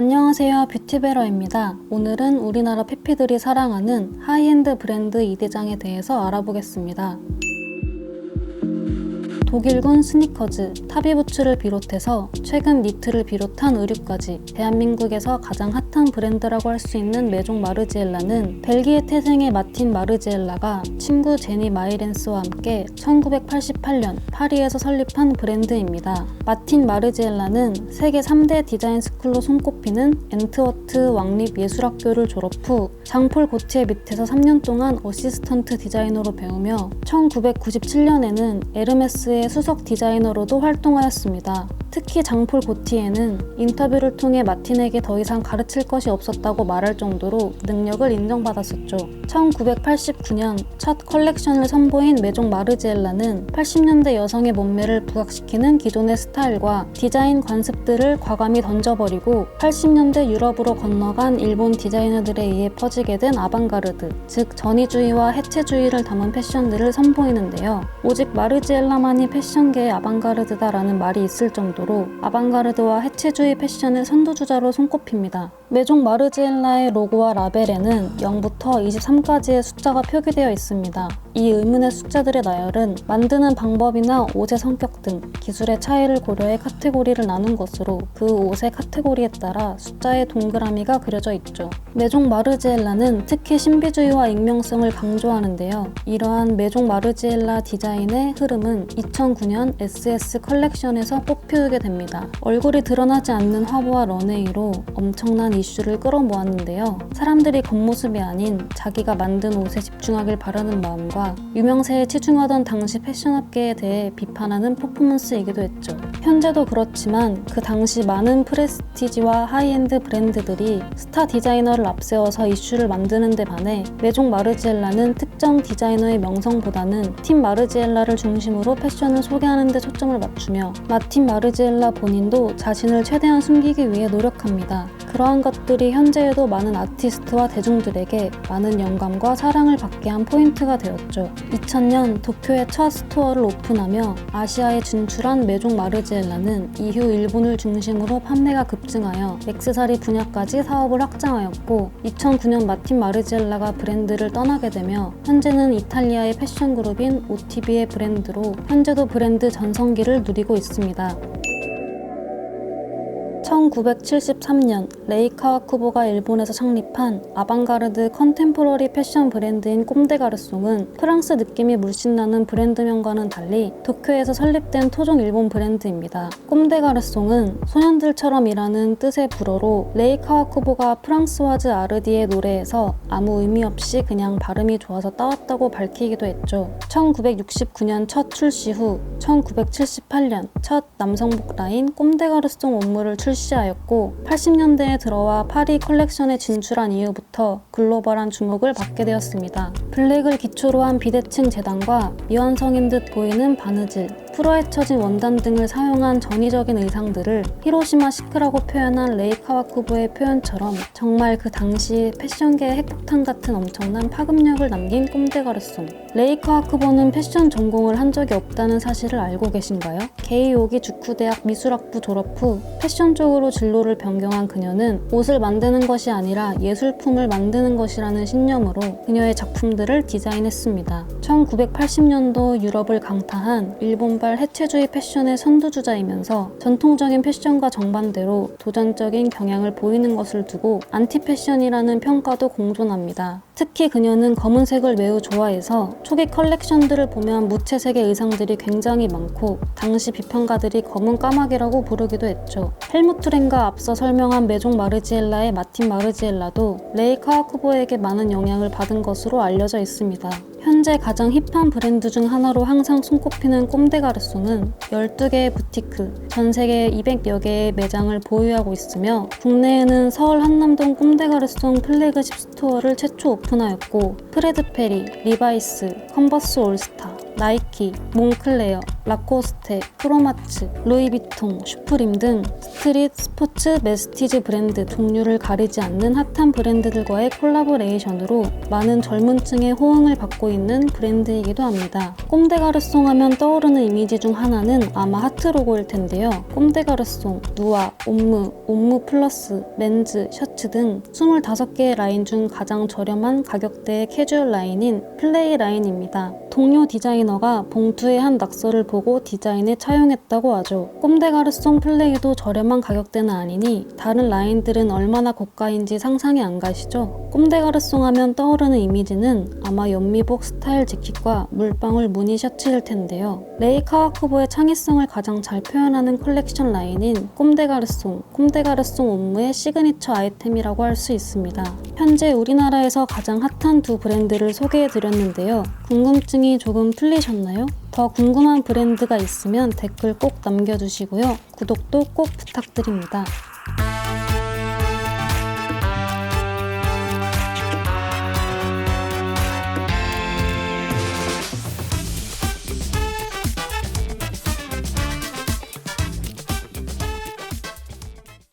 안녕하세요 뷰티베러입니다. 오늘은 우리나라 페피들이 사랑하는 하이엔드 브랜드 이대장에 대해서 알아보겠습니다. 독일군 스니커즈, 타비부츠를 비롯해서 최근 니트를 비롯한 의류까지 대한민국에서 가장 핫한 브랜드라고 할 수 있는 메종 마르지엘라는 벨기에 태생의 마틴 마르지엘라가 친구 제니 마이렌스와 함께 1988년 파리에서 설립한 브랜드입니다. 마틴 마르지엘라는 세계 3대 디자인 스쿨로 손꼽히는 엔트워트 왕립 예술학교를 졸업 후 장폴 고티에 밑에서 3년 동안 어시스턴트 디자이너로 배우며 1997년에는 에르메스의 수석 디자이너로도 활동하였습니다. 특히 장폴 고티에는 인터뷰를 통해 마틴에게 더 이상 가르칠 것이 없었다고 말할 정도로 능력을 인정받았었죠. 1989년 첫 컬렉션을 선보인 메종 마르지엘라는 80년대 여성의 몸매를 부각시키는 기존의 스타일과 디자인 관습들을 과감히 던져버리고 80년대 유럽으로 건너간 일본 디자이너들에 의해 퍼지게 된 아방가르드, 즉 전위주의와 해체주의를 담은 패션들을 선보이는데요. 오직 마르지엘라만이 패션계의 아방가르드다라는 말이 있을 정도로 아방가르드와 해체주의 패션의 선두주자로 손꼽힙니다. 메종 마르지엘라의 로고와 라벨에는 0부터 23까지의 숫자가 표기되어 있습니다. 이 의문의 숫자들의 나열은 만드는 방법이나 옷의 성격 등 기술의 차이를 고려해 카테고리를 나눈 것으로 그 옷의 카테고리에 따라 숫자의 동그라미가 그려져 있죠. 메종 마르지엘라는 특히 신비주의와 익명성을 강조하는데요. 이러한 메종 마르지엘라 디자인의 흐름은 2009년 SS 컬렉션에서 뽑히게 됩니다. 얼굴이 드러나지 않는 화보와 런웨이로 엄청난 이슈를 끌어모았는데요. 사람들이 겉모습이 아닌 자기가 만든 옷에 집중하길 바라는 마음과 유명세에 치중하던 당시 패션업계에 대해 비판하는 퍼포먼스이기도 했죠. 현재도 그렇지만 그 당시 많은 프레스티지와 하이엔드 브랜드들이 스타 디자이너를 앞세워서 이슈를 만드는 데 반해 메종 마르지엘라는 특정 디자이너의 명성보다는 팀 마르지엘라를 중심으로 패션을 소개하는 데 초점을 맞추며 마틴 마르지엘라 본인도 자신을 최대한 숨기기 위해 노력합니다. 그러한 것들이 현재에도 많은 아티스트와 대중들에게 많은 영감과 사랑을 받게 한 포인트가 되었죠. 2000년 도쿄의 첫 스토어를 오픈하며 아시아에 진출한 메종 마르지엘라는 이후 일본을 중심으로 판매가 급증하여 액세서리 분야까지 사업을 확장하였고 2009년 마틴 마르지엘라가 브랜드를 떠나게 되며 현재는 이탈리아의 패션 그룹인 OTB의 브랜드로 현재도 브랜드 전성기를 누리고 있습니다. 1973년 레이 카와 쿠보가 일본에서 창립한 아방가르드 컨템포러리 패션 브랜드인 꼼데가르송은 프랑스 느낌이 물씬 나는 브랜드명과는 달리 도쿄에서 설립된 토종 일본 브랜드입니다. 꼼데가르송은 소년들처럼 이라는 뜻의 불어로 레이 카와 쿠보가 프랑스와즈 아르디의 노래에서 아무 의미 없이 그냥 발음이 좋아서 따왔다고 밝히기도 했죠. 1969년 첫 출시 후 1978년 첫 남성복 라인 꼼데가르송 옷물을 출시 하였고 80년대에 들어와 파리 컬렉션에 진출한 이후부터 글로벌한 주목을 받게 되었습니다. 블랙을 기초로 한 비대칭 재단과 미완성인 듯 보이는 바느질, 풀어헤쳐진 원단 등을 사용한 전위적인 의상들을 히로시마 시크라고 표현한 레이 카와 쿠보의 표현처럼 정말 그 당시 패션계의 핵폭탄 같은 엄청난 파급력을 남긴 꼼데가르송. 레이 카와 쿠보는 패션 전공을 한 적이 없다는 사실을 알고 계신가요? 게이오기 주쿠대학 미술학부 졸업 후 패션 쪽으로 진로를 변경한 그녀는 옷을 만드는 것이 아니라 예술품을 만드는 것이라는 신념으로 그녀의 작품들을 디자인했습니다. 1980년도 유럽을 강타한 일본발 해체주의 패션의 선두주자이면서 전통적인 패션과 정반대로 도전적인 경향을 보이는 것을 두고 안티 패션이라는 평가도 공존합니다. 특히 그녀는 검은색을 매우 좋아해서 초기 컬렉션들을 보면 무채색의 의상들이 굉장히 많고 당시 비평가들이 검은 까마귀라고 부르기도 했죠. 헬무트 렌가 앞서 설명한 메종 마르지엘라의 마틴 마르지엘라도 레이 카와쿠보에게 많은 영향을 받은 것으로 알려져 있습니다. 현재 가장 힙한 브랜드 중 하나로 항상 손꼽히는 꼼데가르송은 12개의 부티크, 전 세계 200여 개의 매장을 보유하고 있으며 국내에는 서울 한남동 꼼데가르송 플래그십 스토어를 최초 오픈하였고 프레드 페리, 리바이스, 컨버스 올스타, 나이키, 몽클레어, 라코스테, 프로마츠, 루이비통, 슈프림 등 스트릿, 스포츠, 메스티즈 브랜드 종류를 가리지 않는 핫한 브랜드들과의 콜라보레이션으로 많은 젊은 층의 호응을 받고 있는 브랜드이기도 합니다. 꼼데가르송 하면 떠오르는 이미지 중 하나는 아마 하트 로고일 텐데요. 꼼데가르송, 누아, 옴무, 옴무 플러스, 맨즈, 셔츠 등 25개의 라인 중 가장 저렴한 가격대의 캐주얼 라인인 플레이 라인입니다. 동료 디자이너가 봉투의 한 낙서를 보고 디자인에 차용했다고 하죠. 꼼데 가르송 플레이도 저렴한 가격대는 아니니 다른 라인들은 얼마나 고가인지 상상이 안 가시죠? 꼼데 가르송 하면 떠오르는 이미지는 아마 연미복 스타일 재킷과 물방울 무늬 셔츠일 텐데요. 레이 카와쿠보의 창의성을 가장 잘 표현하는 컬렉션 라인인 꼼데 가르송, 꼼데 가르송 옴무의 시그니처 아이템이라고 할 수 있습니다. 현재 우리나라에서 가장 핫한 두 브랜드를 소개해 드렸는데요. 궁금증이 조금 풀리셨나요? 더 궁금한 브랜드가 있으면 댓글 꼭 남겨주시고요. 구독도 꼭 부탁드립니다.